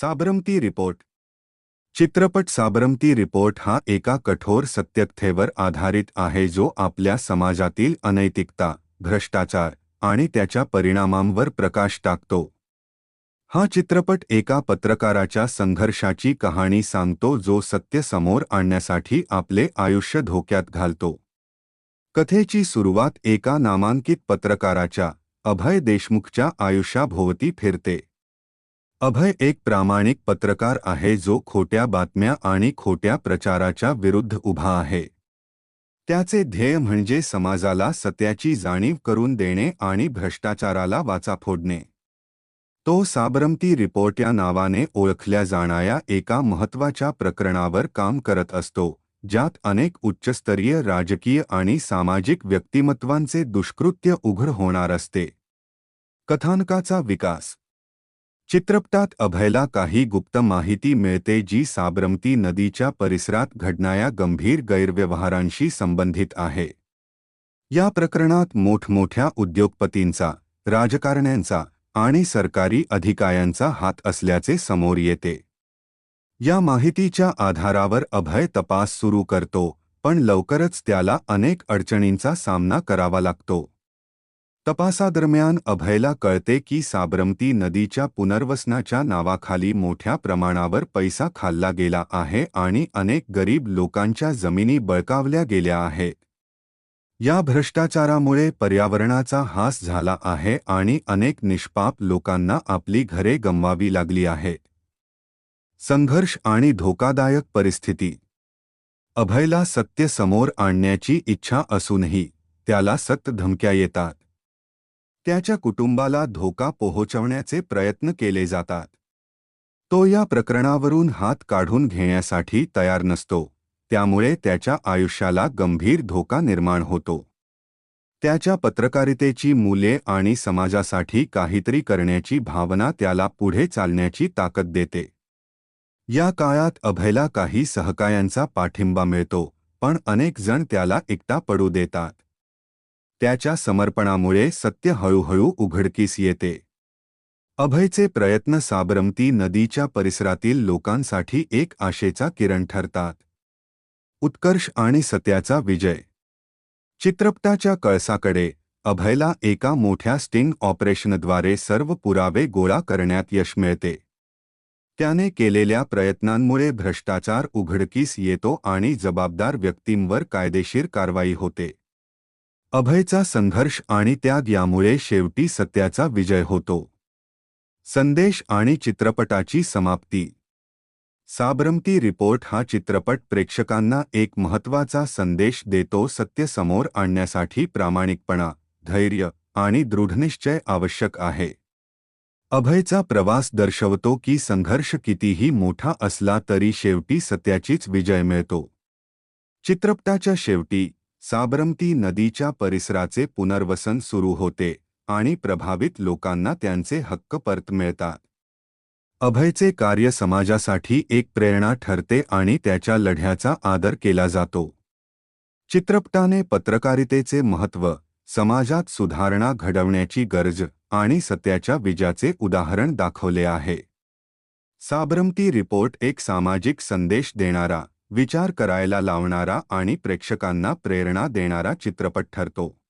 Sabarmati report. चित्रपट Sabarmati report हा एका कठोर सत्यकथेवर आधारित आहे जो आपल्या समाजातील अनैतिकता भ्रष्टाचार आणि त्याच्या परिणामांवर प्रकाश टाकतो. हा चित्रपट एका पत्रकाराच्या संघर्षाची कहाणी सांगतो जो सत्य समोर आणण्यासाठी आपले आयुष्य धोक्यात घालतो. कथेची सुरुवात एका नामांकित पत्रकाराच्या अभय देशमुखच्या आयुष्याभोवती फिरते. अभय एक प्रामाणिक पत्रकार आहे जो खोट्या बातम्या आणि खोट्या प्रचाराच्या विरुद्ध उभा आहे. त्याचे ध्येय म्हणजे समाजाला सत्याची जाणीव करून देणे आणि भ्रष्टाचाराला वाचा फोडणे. तो साबरमती रिपोर्ट या नावाने ओळखल्या जाणाऱ्या एका महत्त्वाच्या प्रकरणावर काम करत असतो ज्यात अनेक उच्चस्तरीय राजकीय आणि सामाजिक व्यक्तिमत्वांचे दुष्कृत्य उघड होणार असते. कथानकाचा विकास चित्रपटात अभयला काही गुप्त माहिती मिळते जी साबरमती नदीच्या परिसरात घडणाऱ्या गंभीर गैरव्यवहारांशी संबंधित आहे. या प्रकरणात मोठमोठ्या उद्योगपतींचा राजकारण्यांचा आणि सरकारी अधिकाऱ्यांचा हात असल्याचे समोर येते. या माहितीच्या आधारावर अभय तपास सुरू करतो पण लवकरच त्याला अनेक अडचणींचा सामना करावा लागतो. तपासादरम्यान अभयला कळते की साबरमती नदीच्या पुनर्वसनाच्या नावाखाली मोठ्या प्रमाणावर पैसा खाल्ला गेला आहे आणि अनेक गरीब लोकांच्या जमिनी बळकावल्या गेल्या आहेत या भ्रष्टाचारामुळे पर्यावरणाचा हास झाला आहे आणि अनेक निष्पाप लोकांना आपली घरे गमवावी लागली आहे. संघर्ष आणि धोकादायक परिस्थिती. अभयला सत्य समोर आणण्याची इच्छा असूनही त्याला सक्त धमक्या येतात. त्याच्या कुटुंबाला धोका पोहोचवण्याचे प्रयत्न केले जातात. तो या प्रकरणावरून हात काढून घेण्यासाठी तयार नसतो. त्यामुळे त्याच्या आयुष्याला गंभीर धोका निर्माण होतो. त्याच्या पत्रकारितेची मुले आणि समाजासाठी काहीतरी करण्याची भावना त्याला पुढे चालण्याची ताकद देते. या काळात अभयला काही सहकायांचा पाठिंबा मिळतो पण अनेक जण त्याला एकटा पडू देतात. त्याच्या समर्पणामुळे सत्य हळूहळू उघडकीस येते. अभयचे प्रयत्न साबरमती नदीच्या परिसरातील लोकांसाठी एक आशेचा किरण ठरतात. उत्कर्ष आणि सत्याचा विजय. चित्रपटाच्या कळसाकडे अभयला एका मोठ्या स्टिंग ऑपरेशनद्वारे सर्व पुरावे गोळा करण्यात यश मिळते. त्याने केलेल्या प्रयत्नांमुळे भ्रष्टाचार उघडकीस येतो आणि जबाबदार व्यक्तींवर कायदेशीर कारवाई होते. अभयचा संघर्ष आणि त्याग यामुळे शेवटी सत्याचा विजय होतो. संदेश आणि चित्रपटाची समाप्ती. साबरमती रिपोर्ट हा चित्रपट प्रेक्षकांना एक महत्त्वाचा संदेश देतो सत्य समोर आणण्यासाठी प्रामाणिकपणा धैर्य आणि दृढनिश्चय आवश्यक आहे. अभयचा प्रवास दर्शवतो की संघर्ष कितीही मोठा असला तरी शेवटी सत्याचीच विजय मिळतो. चित्रपटाच्या शेवटी साबरमती नदीच्या परिसराचे पुनर्वसन सुरू होते आणि प्रभावित लोकांना त्यांचे हक्क परत मिळतात. अभयचे कार्य समाजासाठी एक प्रेरणा ठरते आणि त्याच्या लढ्याचा आदर केला जातो. चित्रपटाने पत्रकारितेचे महत्त्व समाजात सुधारणा घडवण्याची गरज आणि सत्याच्या विजाचे उदाहरण दाखवले आहे. साबरमती रिपोर्ट एक सामाजिक संदेश देणारा विचार करायला लावणारा आणि प्रेक्षकांना प्रेरणा देणारा चित्रपट ठरतो.